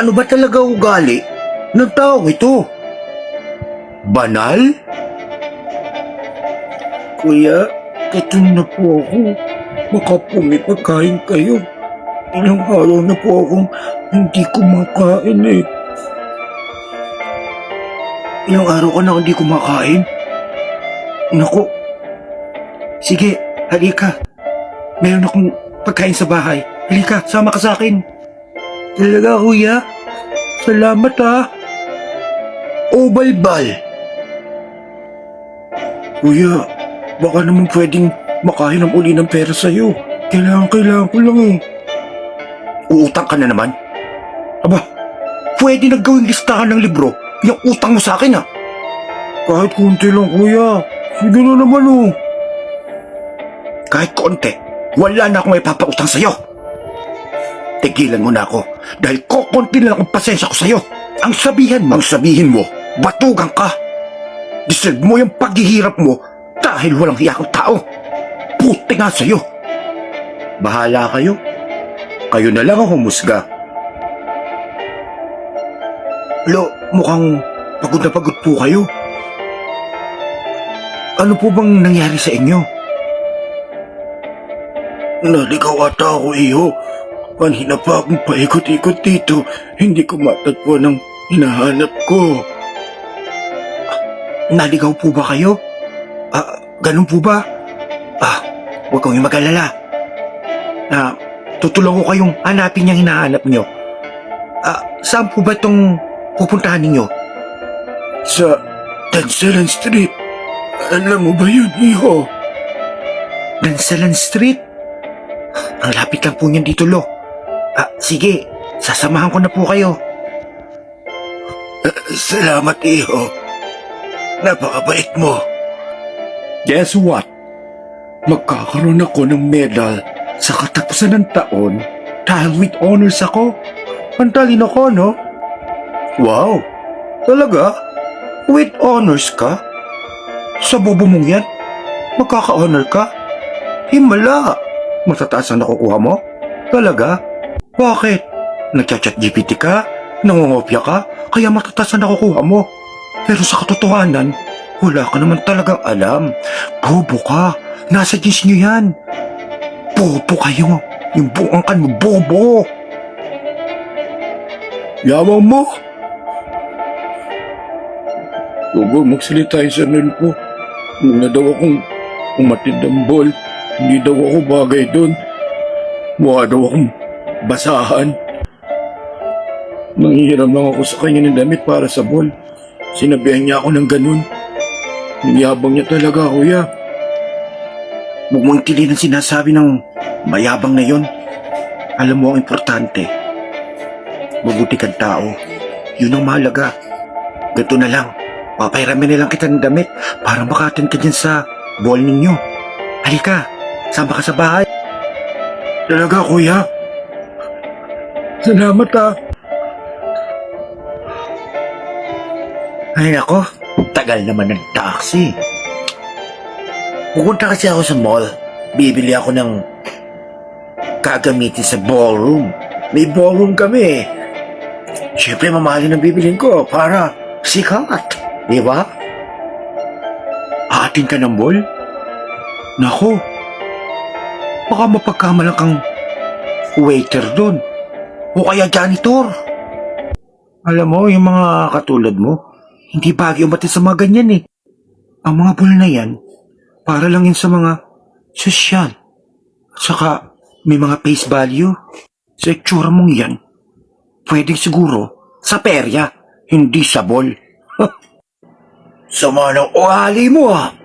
Ano ba talaga ugali ng tao ito? Banal? Kuya, gutom na po ako. Baka po may pagkain kayo. Ilang araw na po akong hindi kumakain eh. Ilang araw ka na hindi kumakain? Naku. Sige, halika. Meron akong pagkain sa bahay. Halika, sama ka sa akin. Talaga kuya? Salamat ah. O balbal. Kuya, baka naman pwedeng makahinam uli ng pera sa'yo. Kailangan, kailangan ko lang eh. Uutang ka na naman. Aba, pwede na gawing listahan ng libro yung utang mo sa akin ah. Kahit kunti lang kuya. Sige na naman oh. Kahit konti, wala na akong ipapautang sa'yo. Tigilan mo na ako dahil kokonti na lang ang pasensya ko sa'yo. Ang sabihan mo, ang sabihin mo, batugan ka. Deserve mo yung paghihirap mo dahil walang hiya kang tao. Puti nga sa'yo. Bahala kayo. Kayo na lang ang humusga. Lo, mukhang pagod na pagod po kayo. Ano po bang nangyari sa inyo? Naligaw ata ako iyo. Kanina pa akong paikot-ikot dito. Hindi ko matatpo ng hinahanap ko. Naligaw po ba kayo? Ah, ganun po ba? Ah, huwag kang mag-alala. Ah, tutulong ko kayong hanapin yung hinahanap nyo. Ah, saan po ba itong pupuntahan ninyo? Sa Tansalan Street. Alam mo ba yun, iho? Dansalan Street? Ang lapit lang po niyan dito, Lo. Ah, sige, sasamahan ko na po kayo. Salamat, iho. Napakabait mo. Guess what? Magkakaroon ako ng medal sa katapusan ng taon dahil with honors ako. Ang talino ko, no? Wow! Talaga? With honors ka? Sa bobo mong yan? Magkaka-honor ka? Himala! Matataas ang nakukuha mo? Talaga? Bakit? Nagchat-chat GPT ka? Nangungopia ka? Kaya matataas ang nakukuha mo? Pero sa katotohanan, wala ka naman talagang alam. Bobo ka. Nasa jeans nyo yan. Bobo kayo. Yung buong kan mo, bobo. Yawang mo. Huwag magsalita yung sa nun ko. Muna daw akong umatid ng ball. Hindi daw ako bagay doon. Mukha daw akong basahan. Nanghihiram lang ako sa kanya ng damit para sa ball. Sinabihan niya ako ng ganun. Niyabang niya talaga, kuya. Huwag mo intilin ang sinasabi ng mayabang na yon. Alam mo ang importante. Mabuti kang tao. Yun ang mahalaga. Ganito na lang. Papairamin na lang kita ng damit para makatin ka dyan sa ball ninyo. Halika, sama ka sa bahay. Talaga, kuya. Salamat ah. Ay nako, tagal naman ng taxi. Pupunta kasi ako sa mall. Bibili ako ng gagamitin sa ballroom. May ballroom kami eh. Siyempre, mamahalin ang bibilin ko para sikat. Di ba? Aatin ka ng mall? Nako, baka mapagkamalang kang waiter doon. O kaya janitor. Alam mo, yung mga katulad mo, hindi bagay umatin sa mga ganyan eh. Ang mga pool na yan, para lang yun sa mga sosyal. Saka, may mga face value. Sa itsura mong yan, pwedeng siguro sa perya, hindi sa ball. Sama ng ugali mo ah.